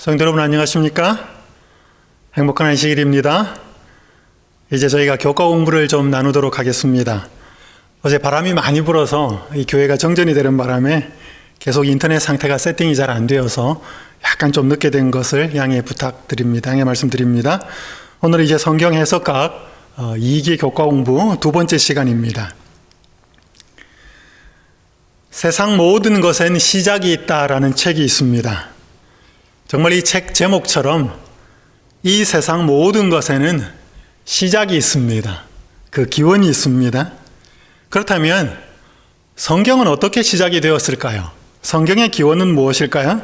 성도 여러분 안녕하십니까? 행복한 안식일입니다. 이제 저희가 교과 공부를 좀 나누도록 하겠습니다. 어제 바람이 많이 불어서 이 교회가 정전이 되는 바람에 계속 인터넷 상태가 세팅이 잘 안 되어서 약간 좀 늦게 된 것을 양해 부탁드립니다. 양해 말씀드립니다. 오늘 이제 성경 해석학 2기 교과 공부 두 번째 시간입니다. 세상 모든 것엔 시작이 있다라는 책이 있습니다. 정말 이 책 제목처럼 이 세상 모든 것에는 시작이 있습니다. 그 기원이 있습니다. 그렇다면 성경은 어떻게 시작이 되었을까요? 성경의 기원은 무엇일까요?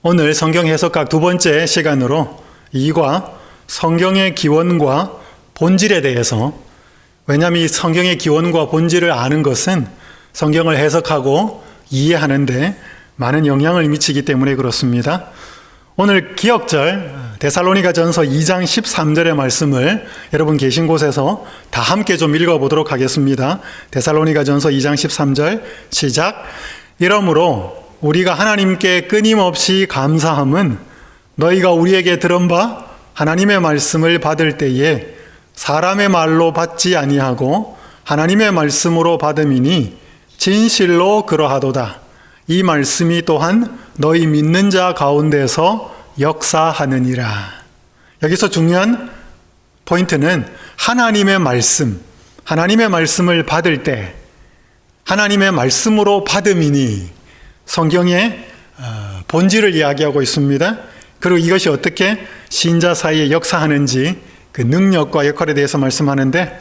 오늘 성경 해석학 두 번째 시간으로 이과 성경의 기원과 본질에 대해서 왜냐하면 이 성경의 기원과 본질을 아는 것은 성경을 해석하고 이해하는데 많은 영향을 미치기 때문에 그렇습니다. 오늘 기억절 데살로니가 전서 2장 13절의 말씀을 여러분 계신 곳에서 다 함께 좀 읽어보도록 하겠습니다. 데살로니가 전서 2장 13절 시작. 이러므로 우리가 하나님께 끊임없이 감사함은 너희가 우리에게 들은 바 하나님의 말씀을 받을 때에 사람의 말로 받지 아니하고 하나님의 말씀으로 받음이니 진실로 그러하도다. 이 말씀이 또한 너희 믿는 자 가운데서 역사하느니라. 여기서 중요한 포인트는 하나님의 말씀, 하나님의 말씀을 받을 때 하나님의 말씀으로 받음이니 성경의 어, 본질을 이야기하고 있습니다. 그리고 이것이 어떻게 신자 사이에 역사하는지 그 능력과 역할에 대해서 말씀하는데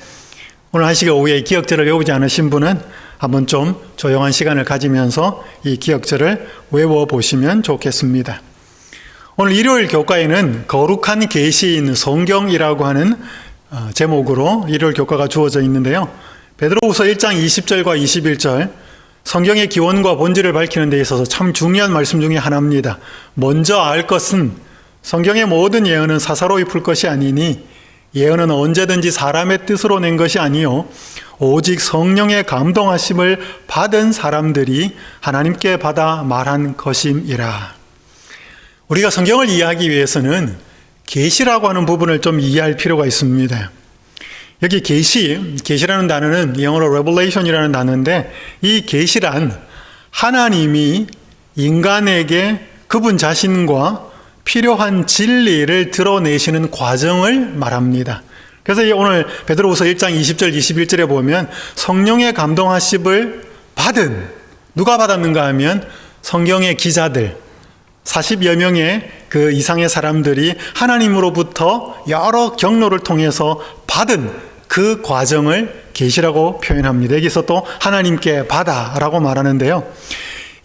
오늘 한 시간 오후에 기억절을 외우지 않으신 분은 한번 좀 조용한 시간을 가지면서 이 기억절을 외워 보시면 좋겠습니다. 오늘 일요일 교과에는 거룩한 계시인 성경이라고 하는 어, 제목으로 일요일 교과가 주어져 있는데요. 베드로후서 1장 20절과 21절 성경의 기원과 본질을 밝히는 데 있어서 참 중요한 말씀 중에 하나입니다. 먼저 알 것은 성경의 모든 예언은 사사로이 풀 것이 아니니 예언은 언제든지 사람의 뜻으로 낸 것이 아니요 오직 성령의 감동하심을 받은 사람들이 하나님께 받아 말한 것임이라. 우리가 성경을 이해하기 위해서는 계시라고 하는 부분을 좀 이해할 필요가 있습니다. 여기 계시, 계시라는 단어는 영어로 revelation이라는 단어인데 이 계시란 하나님이 인간에게 그분 자신과 필요한 진리를 드러내시는 과정을 말합니다. 그래서 오늘 베드로후서 1장 20절 21절에 보면 성령의 감동하심을 받은 누가 받았는가 하면 성경의 기자들 40여 명의 그 이상의 사람들이 하나님으로부터 여러 경로를 통해서 받은 그 과정을 계시라고 표현합니다. 여기서 또 하나님께 받아라고 말하는데요.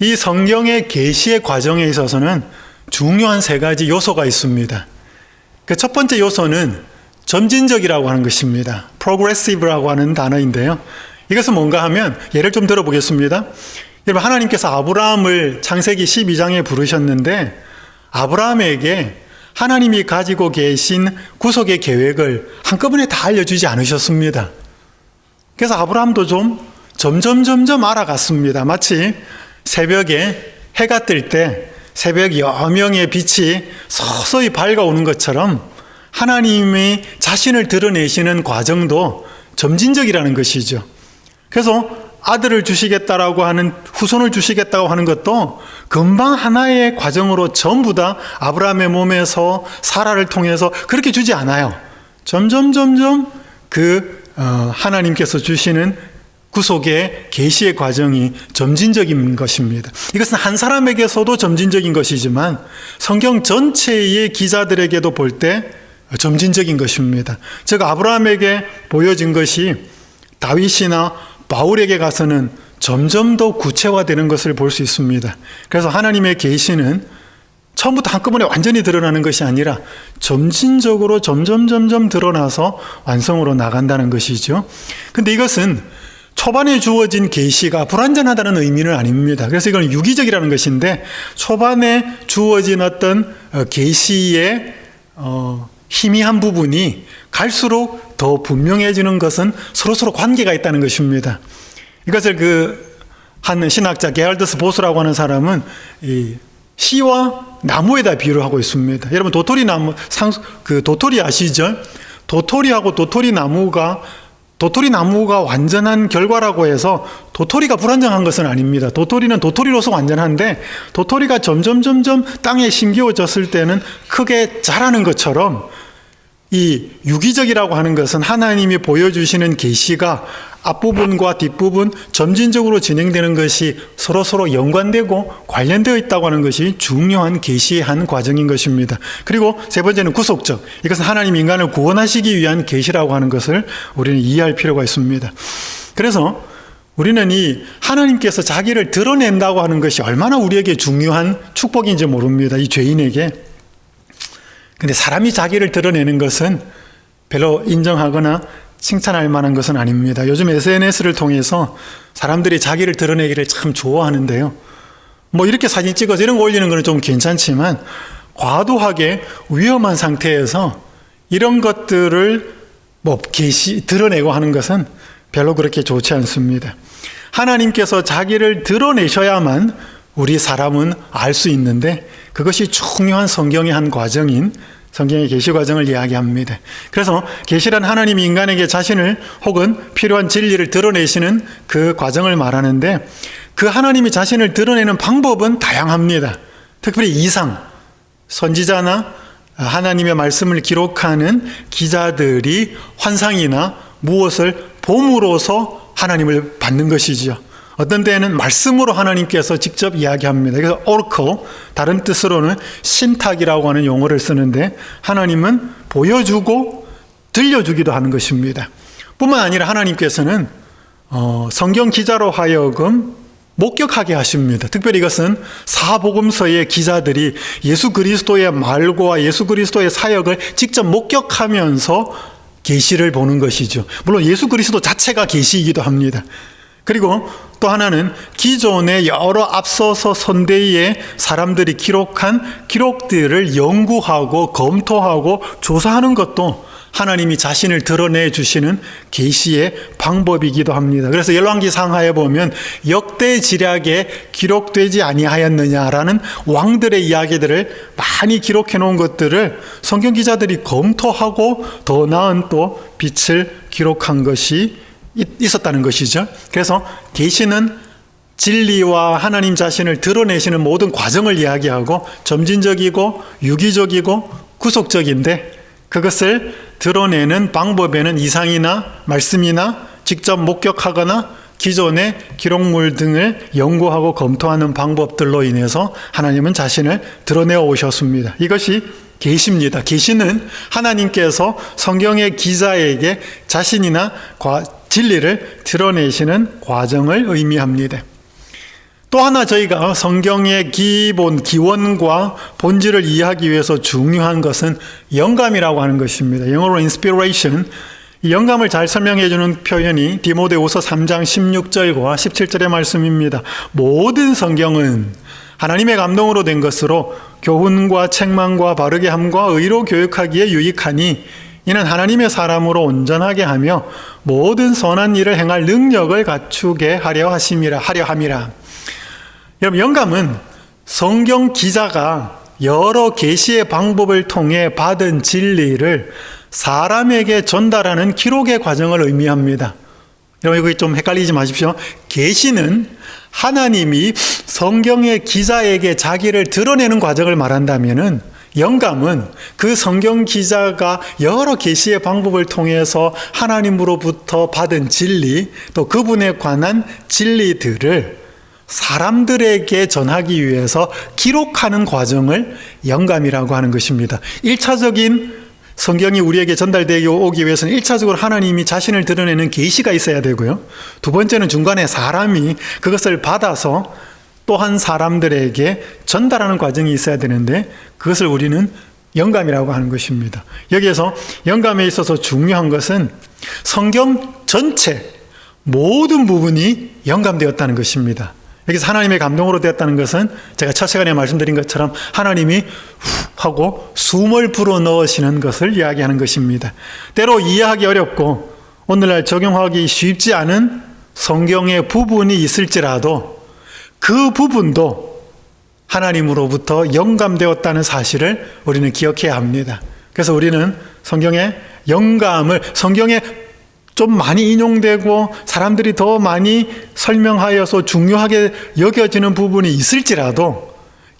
이 성경의 계시의 과정에 있어서는 중요한 세 가지 요소가 있습니다. 그 첫 번째 요소는 점진적이라고 하는 것입니다. progressive라고 하는 단어인데요. 이것은 뭔가 하면 예를 좀 들어보겠습니다. 여러분 하나님께서 아브라함을 창세기 12장에 부르셨는데 아브라함에게 하나님이 가지고 계신 구속의 계획을 한꺼번에 다 알려주지 않으셨습니다. 그래서 아브라함도 좀 점점 점점 알아갔습니다. 마치 새벽에 해가 뜰 때 새벽 여명의 빛이 서서히 밝아오는 것처럼 하나님이 자신을 드러내시는 과정도 점진적이라는 것이죠. 그래서 아들을 주시겠다라고 하는 후손을 주시겠다고 하는 것도 금방 하나의 과정으로 전부 다 아브라함의 몸에서 사라를 통해서 그렇게 주지 않아요. 점점 점점 그 어, 하나님께서 주시는 구속의 계시의 과정이 점진적인 것입니다. 이것은 한 사람에게서도 점진적인 것이지만 성경 전체의 기자들에게도 볼 때 점진적인 것입니다. 즉 아브라함에게 보여진 것이 다윗이나 바울에게 가서는 점점 더 구체화되는 것을 볼 수 있습니다. 그래서 하나님의 계시는 처음부터 한꺼번에 완전히 드러나는 것이 아니라 점진적으로 점점 점점 드러나서 완성으로 나간다는 것이죠. 근데 이것은 초반에 주어진 계시가 불완전하다는 의미는 아닙니다. 그래서 이건 유기적이라는 것인데 초반에 주어진 어떤 계시의 어, 희미한 부분이 갈수록 더 분명해지는 것은 서로서로 관계가 있다는 것입니다. 이것을 그 한 신학자 게알드스 보스라고 하는 사람은 이 씨와 나무에다 비유를 하고 있습니다. 여러분 도토리 나무 상 그 도토리 아시죠? 도토리하고 도토리 나무가 도토리 나무가 완전한 결과라고 해서 도토리가 불완전한 것은 아닙니다. 도토리는 도토리로서 완전한데 도토리가 점점 점점 땅에 심겨졌을 때는 크게 자라는 것처럼 이 유기적이라고 하는 것은 하나님이 보여주시는 계시가 앞부분과 뒷부분 점진적으로 진행되는 것이 서로 서로 연관되고 관련되어 있다고 하는 것이 중요한 계시의 한 과정인 것입니다. 그리고 세 번째는 구속적. 이것은 하나님 인간을 구원하시기 위한 계시라고 하는 것을 우리는 이해할 필요가 있습니다. 그래서 우리는 이 하나님께서 자기를 드러낸다고 하는 것이 얼마나 우리에게 중요한 축복인지 모릅니다. 이 죄인에게. 근데 사람이 자기를 드러내는 것은 별로 인정하거나 칭찬할 만한 것은 아닙니다. 요즘 SNS를 통해서 사람들이 자기를 드러내기를 참 좋아하는데요. 뭐 이렇게 사진 찍어서 이런 거 올리는 거는 좀 괜찮지만 과도하게 위험한 상태에서 이런 것들을 뭐 게시 드러내고 하는 것은 별로 그렇게 좋지 않습니다. 하나님께서 자기를 드러내셔야만 우리 사람은 알 수 있는데 그것이 중요한 성경의 한 과정인 성경의 계시 과정을 이야기합니다. 그래서 계시란 하나님이 인간에게 자신을 혹은 필요한 진리를 드러내시는 그 과정을 말하는데 그 하나님이 자신을 드러내는 방법은 다양합니다. 특별히 이상, 선지자나 하나님의 말씀을 기록하는 기자들이 환상이나 무엇을 봄으로써 하나님을 받는 것이지요. 어떤 때에는 말씀으로 하나님께서 직접 이야기합니다. 그래서 oracle, 다른 뜻으로는 신탁이라고 하는 용어를 쓰는데 하나님은 보여주고 들려주기도 하는 것입니다. 뿐만 아니라 하나님께서는 어, 성경 기자로 하여금 목격하게 하십니다. 특별히 이것은 사복음서의 기자들이 예수 그리스도의 말과 예수 그리스도의 사역을 직접 목격하면서 계시를 보는 것이죠. 물론 예수 그리스도 자체가 계시이기도 합니다. 그리고 또 하나는 기존의 여러 앞서서 선대의 사람들이 기록한 기록들을 연구하고 검토하고 조사하는 것도 하나님이 자신을 드러내 주시는 계시의 방법이기도 합니다. 그래서 열왕기 상하에 보면 역대 지략에 기록되지 아니하였느냐라는 왕들의 이야기들을 많이 기록해 놓은 것들을 성경 기자들이 검토하고 더 나은 또 빛을 기록한 것이 있었다는 것이죠. 그래서 계시는 진리와 하나님 자신을 드러내시는 모든 과정을 이야기하고 점진적이고 유기적이고 구속적인데 그것을 드러내는 방법에는 이상이나 말씀이나 직접 목격하거나 기존의 기록물 등을 연구하고 검토하는 방법들로 인해서 하나님은 자신을 드러내어 오셨습니다. 이것이 계시입니다. 계시는 하나님께서 성경의 기자에게 자신이나 진리를 드러내시는 과정을 의미합니다. 또 하나 저희가 성경의 기본, 기원과 본질을 이해하기 위해서 중요한 것은 영감이라고 하는 것입니다. 영어로 inspiration. 영감을 잘 설명해 주는 표현이 디모데후서 3장 16절과 17절의 말씀입니다. 모든 성경은 하나님의 감동으로 된 것으로 교훈과 책망과 바르게 함과 의로 교육하기에 유익하니 이는 하나님의 사람으로 온전하게 하며 모든 선한 일을 행할 능력을 갖추게 하려 하심이라 하려 함이라. 여러분 영감은 성경 기자가 여러 계시의 방법을 통해 받은 진리를 사람에게 전달하는 기록의 과정을 의미합니다. 여러분 이거 좀 헷갈리지 마십시오. 계시는 하나님이 성경의 기자에게 자기를 드러내는 과정을 말한다면은 영감은 그 성경 기자가 여러 계시의 방법을 통해서 하나님으로부터 받은 진리 또 그분에 관한 진리들을 사람들에게 전하기 위해서 기록하는 과정을 영감이라고 하는 것입니다. 1차적인 성경이 우리에게 전달되기 오기 위해서는 1차적으로 하나님이 자신을 드러내는 계시가 있어야 되고요. 두 번째는 중간에 사람이 그것을 받아서 또한 사람들에게 전달하는 과정이 있어야 되는데 그것을 우리는 영감이라고 하는 것입니다. 여기에서 영감에 있어서 중요한 것은 성경 전체 모든 부분이 영감되었다는 것입니다. 여기서 하나님의 감동으로 되었다는 것은 제가 첫 시간에 말씀드린 것처럼 하나님이 후 하고 숨을 불어 넣으시는 것을 이야기하는 것입니다. 때로 이해하기 어렵고 오늘날 적용하기 쉽지 않은 성경의 부분이 있을지라도 그 부분도 하나님으로부터 영감되었다는 사실을 우리는 기억해야 합니다. 그래서 우리는 성경의 영감을 성경에 좀 많이 인용되고 사람들이 더 많이 설명하여서 중요하게 여겨지는 부분이 있을지라도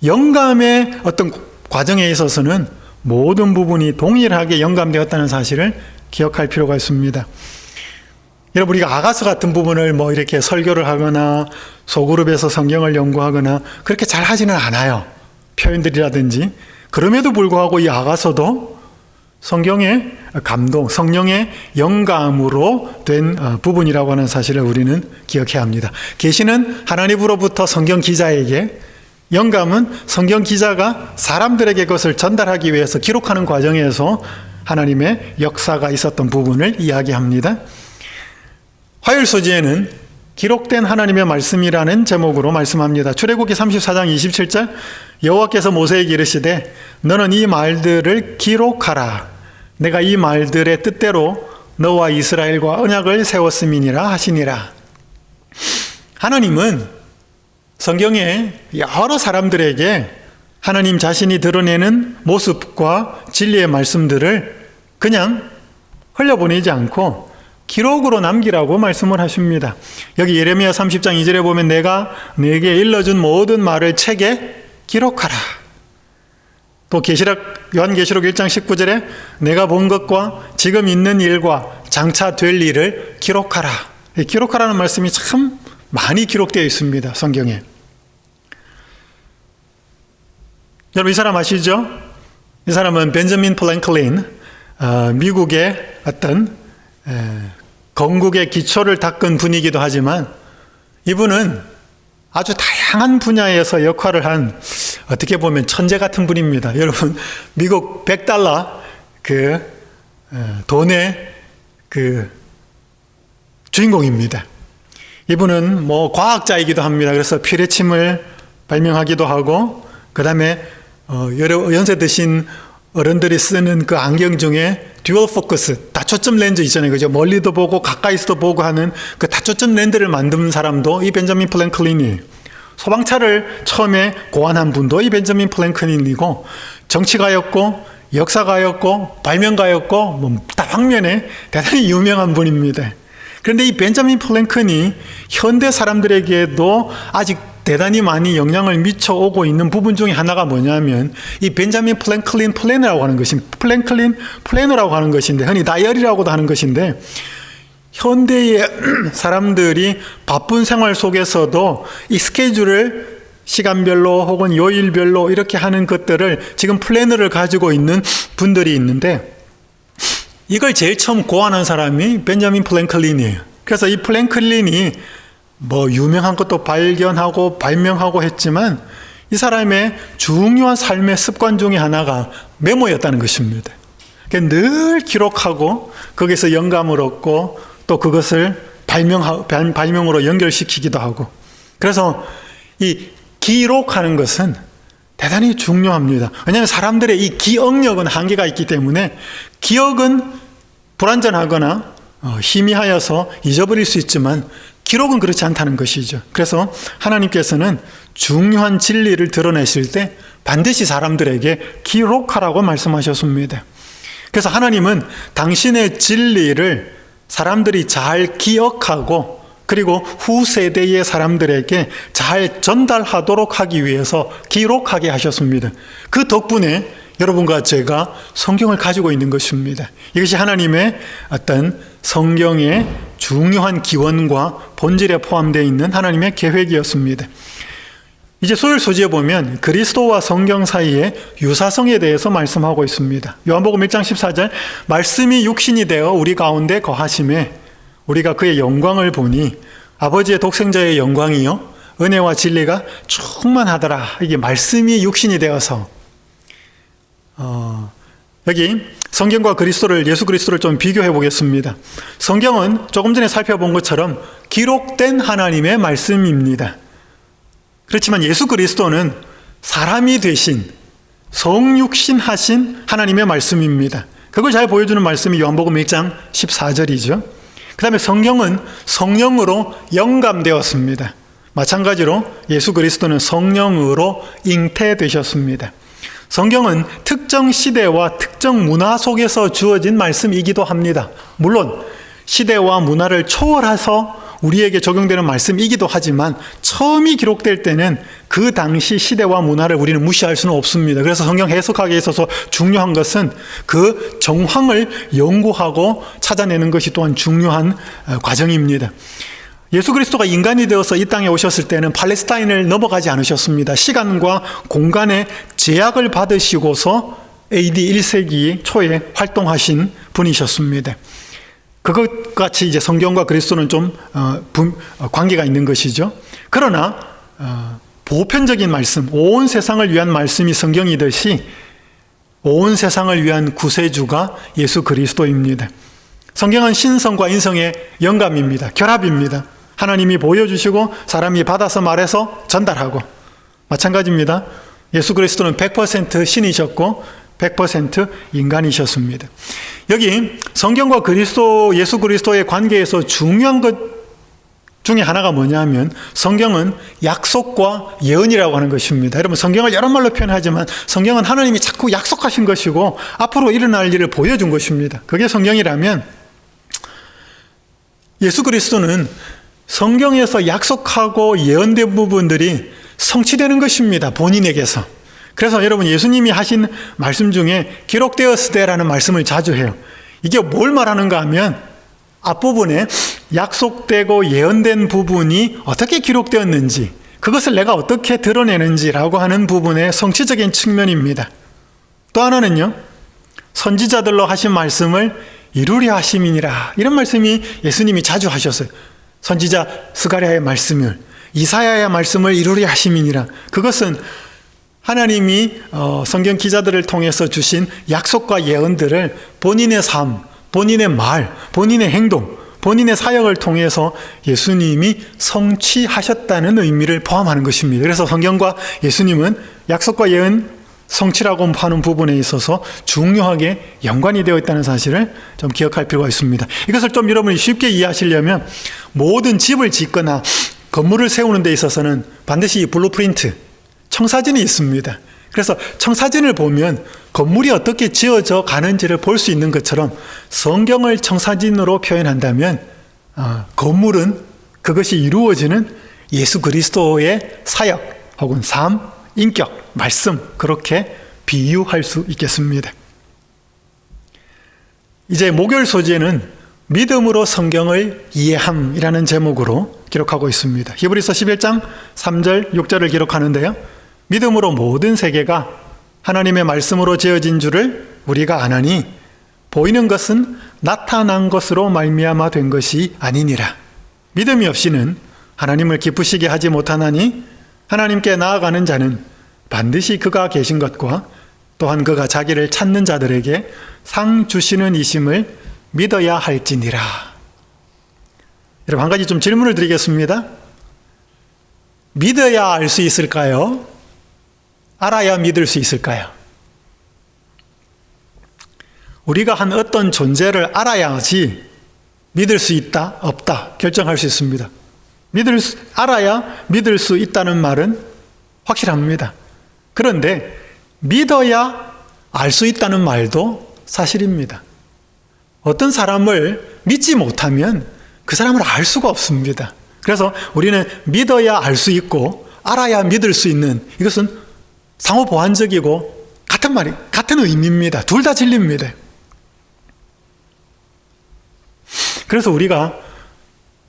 영감의 어떤 과정에 있어서는 모든 부분이 동일하게 영감되었다는 사실을 기억할 필요가 있습니다. 여러분 우리가 아가서 같은 부분을 뭐 이렇게 설교를 하거나 소그룹에서 성경을 연구하거나 그렇게 잘 하지는 않아요. 표현들이라든지 그럼에도 불구하고 이 아가서도 성경의 감동, 성령의 영감으로 된 어, 부분이라고 하는 사실을 우리는 기억해야 합니다. 계시는 하나님으로부터 성경 기자에게 영감은 성경 기자가 사람들에게 그것을 전달하기 위해서 기록하는 과정에서 하나님의 역사가 있었던 부분을 이야기합니다. 화요일 소지에는 기록된 하나님의 말씀이라는 제목으로 말씀합니다. 출애굽기 34장 27절 여호와께서 모세에게 이르시되 너는 이 말들을 기록하라. 내가 이 말들의 뜻대로 너와 이스라엘과 언약을 세웠음이니라 하시니라. 하나님은 성경에 여러 사람들에게 하나님 자신이 드러내는 모습과 진리의 말씀들을 그냥 흘려보내지 않고 기록으로 남기라고 말씀을 하십니다. 여기 예레미야 30장 2절에 보면 내가 내게 일러준 모든 말을 책에 기록하라. 또 계시록 요한 계시록 1장 19절에 내가 본 것과 지금 있는 일과 장차 될 일을 기록하라. 이 기록하라는 말씀이 참 많이 기록되어 있습니다. 성경에. 여러분 이 사람 아시죠? 이 사람은 벤저민 플랭클린 어, 미국의 어떤 에, 건국의 기초를 닦은 분이기도 하지만 이분은 아주 다양한 분야에서 역할을 한 어떻게 보면 천재 같은 분입니다. 여러분 미국 100달러 그 에, 돈의 그 주인공입니다. 이분은 뭐 과학자이기도 합니다. 그래서 피레침을 발명하기도 하고 그다음에 어, 여러 연세 드신 어른들이 쓰는 그 안경 중에 듀얼 포커스 다초점 렌즈 있잖아요. 그죠? 멀리도 보고 가까이서도 보고 하는 그 다초점 렌즈를 만든 사람도 이 벤자민 플랭클린이에요. 소방차를 처음에 고안한 분도 이 벤자민 플랭클린이고 정치가였고 역사가였고 발명가였고 뭐 다방면에 대단히 유명한 분입니다. 그런데 이 벤자민 플랭클이 현대 사람들에게도 아직 대단히 많이 영향을 미쳐오고 있는 부분 중에 하나가 뭐냐면 이 벤자민 플랭클린 플래너라고 하는 것인 플랭클린 플래너라고 하는 것인데 흔히 다이어리라고도 하는 것인데 현대의 사람들이 바쁜 생활 속에서도 이 스케줄을 시간별로 혹은 요일별로 이렇게 하는 것들을 지금 플래너를 가지고 있는 분들이 있는데 이걸 제일 처음 고안한 사람이 벤자민 플랭클린이에요. 그래서 이 플랭클린이 뭐 유명한 것도 발견하고 발명하고 했지만 이 사람의 중요한 삶의 습관 중에 하나가 메모였다는 것입니다. 늘 기록하고 거기서 영감을 얻고 또 그것을 발명 발명으로 연결시키기도 하고 그래서 이 기록하는 것은 대단히 중요합니다. 왜냐하면 사람들의 이 기억력은 한계가 있기 때문에 기억은 불완전하거나 어, 희미하여서 잊어버릴 수 있지만 기록은 그렇지 않다는 것이죠. 그래서 하나님께서는 중요한 진리를 드러내실 때 반드시 사람들에게 기록하라고 말씀하셨습니다. 그래서 하나님은 당신의 진리를 사람들이 잘 기억하고 그리고 후세대의 사람들에게 잘 전달하도록 하기 위해서 기록하게 하셨습니다. 그 덕분에 여러분과 제가 성경을 가지고 있는 것입니다. 이것이 하나님의 어떤 성경의 중요한 기원과 본질에 포함되어 있는 하나님의 계획이었습니다. 이제 소열 소지에 보면 그리스도와 성경 사이의 유사성에 대해서 말씀하고 있습니다. 요한복음 1장 14절 말씀이 육신이 되어 우리 가운데 거하심에 우리가 그의 영광을 보니 아버지의 독생자의 영광이요 은혜와 진리가 충만하더라. 이게 말씀이 육신이 되어서 어, 여기 성경과 그리스도를 예수 그리스도를 좀 비교해 보겠습니다. 성경은 조금 전에 살펴본 것처럼 기록된 하나님의 말씀입니다. 그렇지만 예수 그리스도는 사람이 되신 성육신 하신 하나님의 말씀입니다. 그걸 잘 보여주는 말씀이 요한복음 1장 14절이죠. 그 다음에 성경은 성령으로 영감되었습니다. 마찬가지로 예수 그리스도는 성령으로 잉태되셨습니다. 성경은 특정 시대와 특정 문화 속에서 주어진 말씀이기도 합니다. 물론 시대와 문화를 초월해서 우리에게 적용되는 말씀이기도 하지만 처음이 기록될 때는 그 당시 시대와 문화를 우리는 무시할 수는 없습니다. 그래서 성경 해석하기에 있어서 중요한 것은 그 정황을 연구하고 찾아내는 것이 또한 중요한 어, 과정입니다. 예수 그리스도가 인간이 되어서 이 땅에 오셨을 때는 팔레스타인을 넘어가지 않으셨습니다. 시간과 공간의 제약을 받으시고서 AD 1세기 초에 활동하신 분이셨습니다. 그것 같이 이제 성경과 그리스도는 좀 어, 분, 어, 관계가 있는 것이죠. 그러나 어, 보편적인 말씀, 온 세상을 위한 말씀이 성경이듯이 온 세상을 위한 구세주가 예수 그리스도입니다. 성경은 신성과 인성의 영감입니다. 결합입니다. 하나님이 보여주시고 사람이 받아서 말해서 전달하고 마찬가지입니다. 예수 그리스도는 100% 신이셨고 100% 인간이셨습니다. 여기 성경과 그리스도 예수 그리스도의 관계에서 중요한 것 중에 하나가 뭐냐면 성경은 약속과 예언이라고 하는 것입니다. 여러분 성경을 여러 말로 표현하지만 성경은 하나님이 자꾸 약속하신 것이고 앞으로 일어날 일을 보여준 것입니다. 그게 성경이라면 예수 그리스도는 성경에서 약속하고 예언된 부분들이 성취되는 것입니다. 본인에게서. 그래서 여러분 예수님이 하신 말씀 중에 기록되었을 때라는 말씀을 자주 해요. 이게 뭘 말하는가 하면 앞부분에 약속되고 예언된 부분이 어떻게 기록되었는지 그것을 내가 어떻게 드러내는지라고 하는 부분의 성취적인 측면입니다. 또 하나는요. 선지자들로 하신 말씀을 이루려 하심이니라. 이런 말씀이 예수님이 자주 하셨어요. 선지자 스가랴의 말씀을 이사야의 말씀을 이루려 하심이니라. 그것은 하나님이 어, 성경 기자들을 통해서 주신 약속과 예언들을 본인의 삶, 본인의 말, 본인의 행동, 본인의 사역을 통해서 예수님이 성취하셨다는 의미를 포함하는 것입니다. 그래서 성경과 예수님은 약속과 예언 성취라고 하는 부분에 있어서 중요하게 연관이 되어 있다는 사실을 좀 기억할 필요가 있습니다. 이것을 좀 여러분이 쉽게 이해하시려면 모든 집을 짓거나 건물을 세우는 데 있어서는 반드시 이 블루프린트, 청사진이 있습니다. 그래서 청사진을 보면 건물이 어떻게 지어져 가는지를 볼 수 있는 것처럼 성경을 청사진으로 표현한다면 어, 건물은 그것이 이루어지는 예수 그리스도의 사역 혹은 삶, 인격, 말씀 그렇게 비유할 수 있겠습니다. 이제 목요일 소재는 믿음으로 성경을 이해함이라는 제목으로 기록하고 있습니다. 히브리서 11장 3절 6절을 기록하는데요. 믿음으로 모든 세계가 하나님의 말씀으로 지어진 줄을 우리가 아나니 보이는 것은 나타난 것으로 말미암아 된 것이 아니니라. 믿음이 없이는 하나님을 기쁘시게 하지 못하나니 하나님께 나아가는 자는 반드시 그가 계신 것과 또한 그가 자기를 찾는 자들에게 상 주시는 이심을 믿어야 할지니라. 여러분 한 가지 좀 질문을 드리겠습니다. 믿어야 알 수 있을까요? 알아야 믿을 수 있을까요? 우리가 한 어떤 존재를 알아야지 믿을 수 있다, 없다 결정할 수 있습니다. 믿을 수, 알아야 믿을 수 있다는 말은 확실합니다. 그런데 믿어야 알 수 있다는 말도 사실입니다. 어떤 사람을 믿지 못하면 그 사람을 알 수가 없습니다. 그래서 우리는 믿어야 알 수 있고 알아야 믿을 수 있는 이것은 상호 보완적이고 같은 말이 같은 의미입니다. 둘 다 진리입니다. 그래서 우리가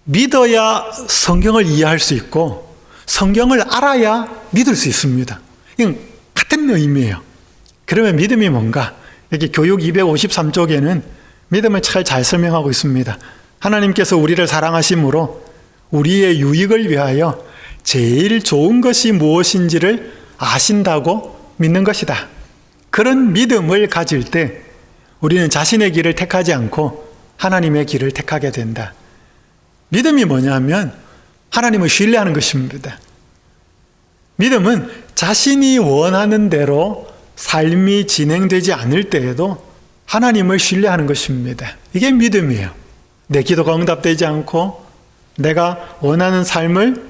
믿어야 성경을 이해할 수 있고 성경을 알아야 믿을 수 있습니다. 같은 의미예요. 그러면 믿음이 뭔가? 여기 교육 253쪽에는 믿음을 잘, 잘 설명하고 있습니다. 하나님께서 우리를 사랑하심으로 우리의 유익을 위하여 제일 좋은 것이 무엇인지를 아신다고 믿는 것이다. 그런 믿음을 가질 때 우리는 자신의 길을 택하지 않고 하나님의 길을 택하게 된다. 믿음이 뭐냐면 하나님을 신뢰하는 것입니다. 믿음은 자신이 원하는 대로 삶이 진행되지 않을 때에도 하나님을 신뢰하는 것입니다. 이게 믿음이에요. 내 기도가 응답되지 않고 내가 원하는 삶을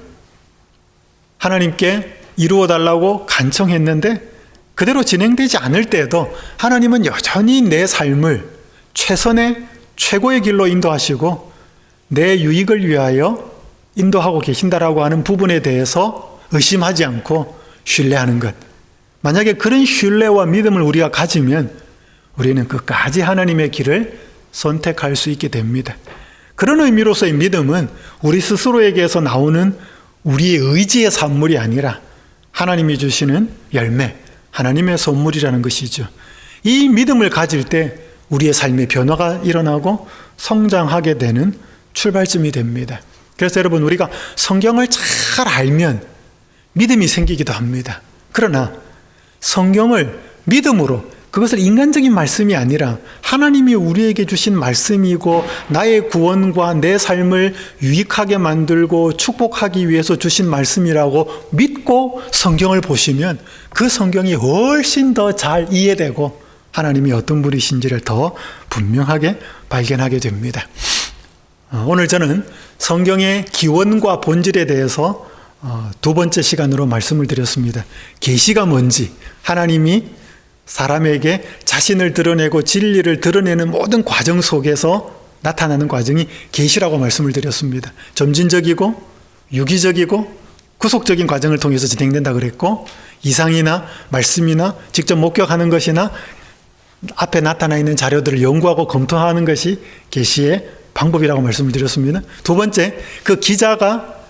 하나님께 이루어 달라고 간청했는데 그대로 진행되지 않을 때에도 하나님은 여전히 내 삶을 최선의 최고의 길로 인도하시고 내 유익을 위하여 인도하고 계신다라고 하는 부분에 대해서 의심하지 않고 신뢰하는 것. 만약에 그런 신뢰와 믿음을 우리가 가지면 우리는 끝까지 하나님의 길을 선택할 수 있게 됩니다. 그런 의미로서의 믿음은 우리 스스로에게서 나오는 우리의 의지의 산물이 아니라 하나님이 주시는 열매, 하나님의 선물이라는 것이죠. 이 믿음을 가질 때 우리의 삶의 변화가 일어나고 성장하게 되는 출발점이 됩니다. 그래서 여러분, 우리가 성경을 잘 알면 믿음이 생기기도 합니다. 그러나 성경을 믿음으로 그것을 인간적인 말씀이 아니라 하나님이 우리에게 주신 말씀이고 나의 구원과 내 삶을 유익하게 만들고 축복하기 위해서 주신 말씀이라고 믿고 성경을 보시면 그 성경이 훨씬 더 잘 이해되고 하나님이 어떤 분이신지를 더 분명하게 발견하게 됩니다. 어, 오늘 저는 성경의 기원과 본질에 대해서 어, 두 번째 시간으로 말씀을 드렸습니다. 계시가 뭔지 하나님이 사람에게 자신을 드러내고 진리를 드러내는 모든 과정 속에서 나타나는 과정이 계시라고 말씀을 드렸습니다. 점진적이고 유기적이고 구속적인 과정을 통해서 진행된다 그랬고 이상이나 말씀이나 직접 목격하는 것이나 앞에 나타나 있는 자료들을 연구하고 검토하는 것이 계시의 방법이라고 말씀을 드렸습니다. 두 번째, 그 기자가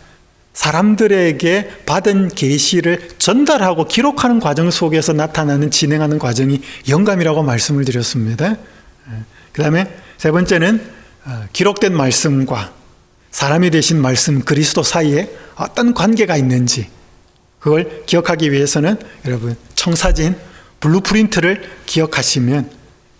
사람들에게 받은 계시를 전달하고 기록하는 과정 속에서 나타나는 진행하는 과정이 영감이라고 말씀을 드렸습니다. 그 다음에 세 번째는 어, 기록된 말씀과 사람이 되신 말씀 그리스도 사이에 어떤 관계가 있는지 그걸 기억하기 위해서는 여러분 청사진 블루프린트를 기억하시면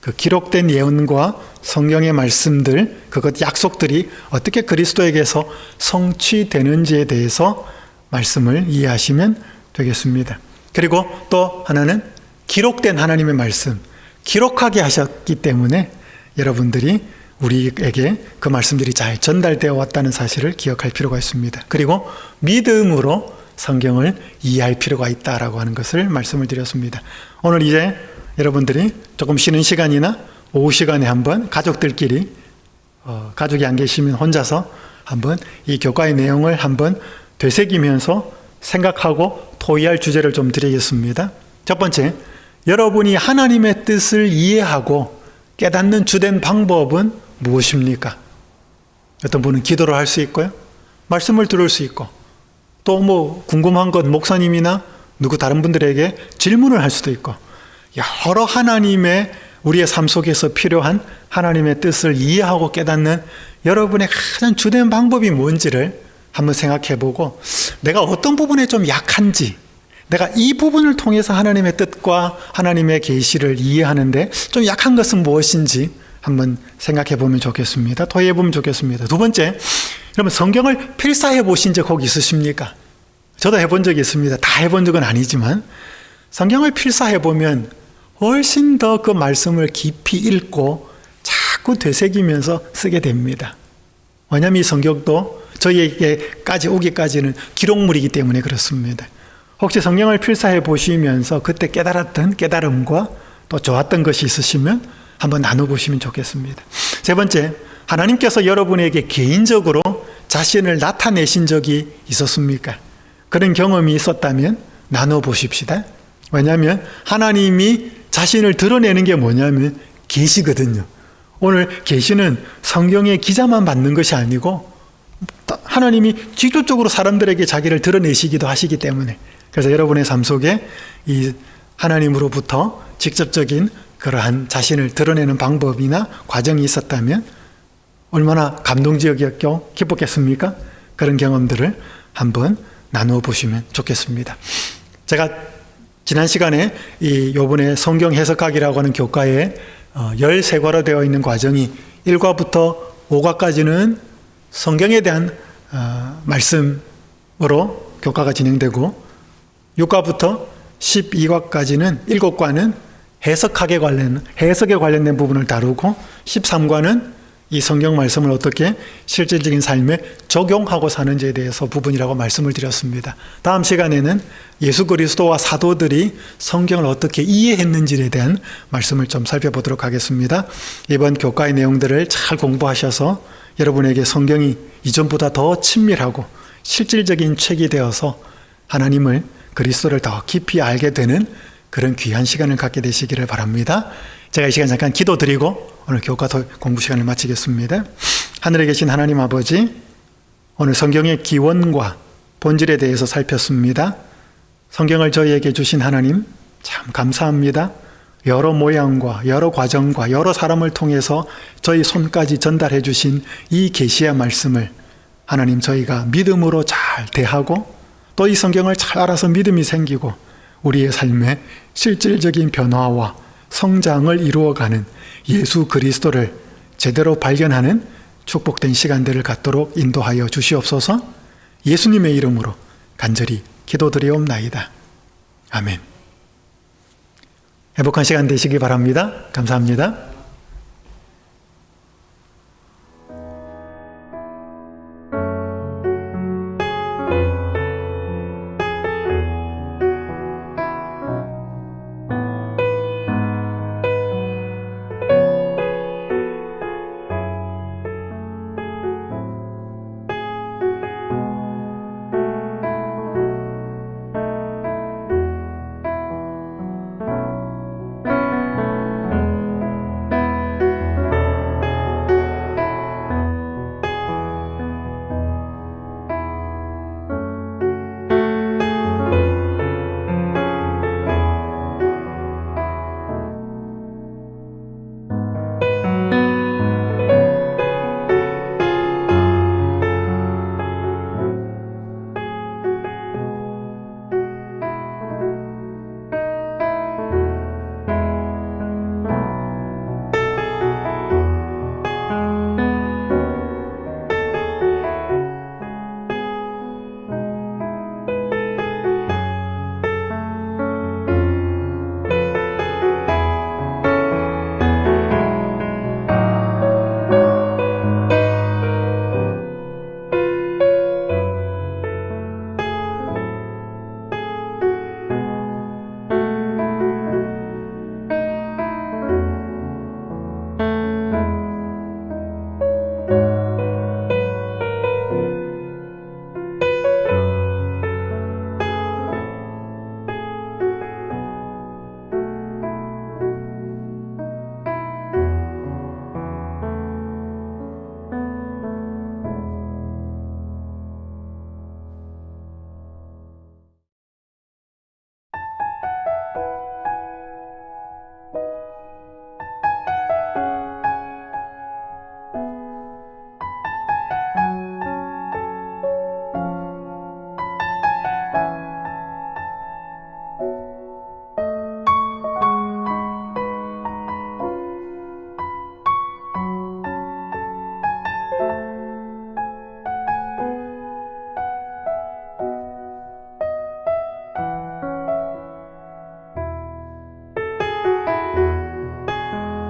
그 기록된 예언과 성경의 말씀들, 그것 약속들이 어떻게 그리스도에게서 성취되는지에 대해서 말씀을 이해하시면 되겠습니다. 그리고 또 하나는 기록된 하나님의 말씀, 기록하게 하셨기 때문에 여러분들이 우리에게 그 말씀들이 잘 전달되어 왔다는 사실을 기억할 필요가 있습니다. 그리고 믿음으로 성경을 이해할 필요가 있다라고 하는 것을 말씀을 드렸습니다. 오늘 이제 여러분들이 조금 쉬는 시간이나 오후 시간에 한번 가족들끼리 어, 가족이 안 계시면 혼자서 한번 이 교과의 내용을 한번 되새기면서 생각하고 토의할 주제를 좀 드리겠습니다. 첫 번째, 여러분이 하나님의 뜻을 이해하고 깨닫는 주된 방법은 무엇입니까? 어떤 분은 기도를 할 수 있고요. 말씀을 들을 수 있고 또 뭐 궁금한 것 목사님이나 누구 다른 분들에게 질문을 할 수도 있고 여러 하나님의 우리의 삶 속에서 필요한 하나님의 뜻을 이해하고 깨닫는 여러분의 가장 주된 방법이 뭔지를 한번 생각해 보고 내가 어떤 부분에 좀 약한지 내가 이 부분을 통해서 하나님의 뜻과 하나님의 계시를 이해하는데 좀 약한 것은 무엇인지 한번 생각해 보면 좋겠습니다. 토의해 보면 좋겠습니다. 두 번째, 여러분 성경을 필사해 보신 적혹 있으십니까? 저도 해본 적이 있습니다. 다 해본 적은 아니지만 성경을 필사해 보면 훨씬 더 그 말씀을 깊이 읽고 자꾸 되새기면서 쓰게 됩니다. 왜냐하면 이 성경도 저희에게까지 오기까지는 기록물이기 때문에 그렇습니다. 혹시 성경을 필사해 보시면서 그때 깨달았던 깨달음과 또 좋았던 것이 있으시면 한번 나눠보시면 좋겠습니다. 세 번째, 하나님께서 여러분에게 개인적으로 자신을 나타내신 적이 있었습니까? 그런 경험이 있었다면 나눠보십시다. 왜냐하면 하나님이 자신을 드러내는 게 뭐냐면 계시거든요. 오늘 계시는 성경의 기자만 받는 것이 아니고 하나님이 직접적으로 사람들에게 자기를 드러내시기도 하시기 때문에 그래서 여러분의 삶 속에 이 하나님으로부터 직접적인 그러한 자신을 드러내는 방법이나 과정이 있었다면 얼마나 감동적이었고 기뻤겠습니까? 그런 경험들을 한번 나누어 보시면 좋겠습니다. 제가 지난 시간에 이 요번에 성경 해석학이라고 하는 교과에 13과로 어, 되어 있는 과정이 1과부터 5과까지는 성경에 대한 어, 말씀으로 교과가 진행되고 6과부터 12과까지는 7과는 해석학에 관련 해석에 관련된 부분을 다루고 13과는 이 성경 말씀을 어떻게 실질적인 삶에 적용하고 사는지에 대해서 부분이라고 말씀을 드렸습니다. 다음 시간에는 예수 그리스도와 사도들이 성경을 어떻게 이해했는지에 대한 말씀을 좀 살펴보도록 하겠습니다. 이번 교과의 내용들을 잘 공부하셔서 여러분에게 성경이 이전보다 더 친밀하고 실질적인 책이 되어서 하나님을 그리스도를 더 깊이 알게 되는 그런 귀한 시간을 갖게 되시기를 바랍니다. 제가 이 시간 잠깐 기도 드리고 오늘 교과 공부 시간을 마치겠습니다. 하늘에 계신 하나님 아버지, 오늘 성경의 기원과 본질에 대해서 살폈습니다. 성경을 저희에게 주신 하나님, 참 감사합니다. 여러 모양과 여러 과정과 여러 사람을 통해서 저희 손까지 전달해 주신 이 계시의 말씀을 하나님 저희가 믿음으로 잘 대하고 또 이 성경을 잘 알아서 믿음이 생기고 우리의 삶에 실질적인 변화와 성장을 이루어가는 예수 그리스도를 제대로 발견하는 축복된 시간들을 갖도록 인도하여 주시옵소서 예수님의 이름으로 간절히 기도드리옵나이다. 아멘. 행복한 시간 되시기 바랍니다. 감사합니다.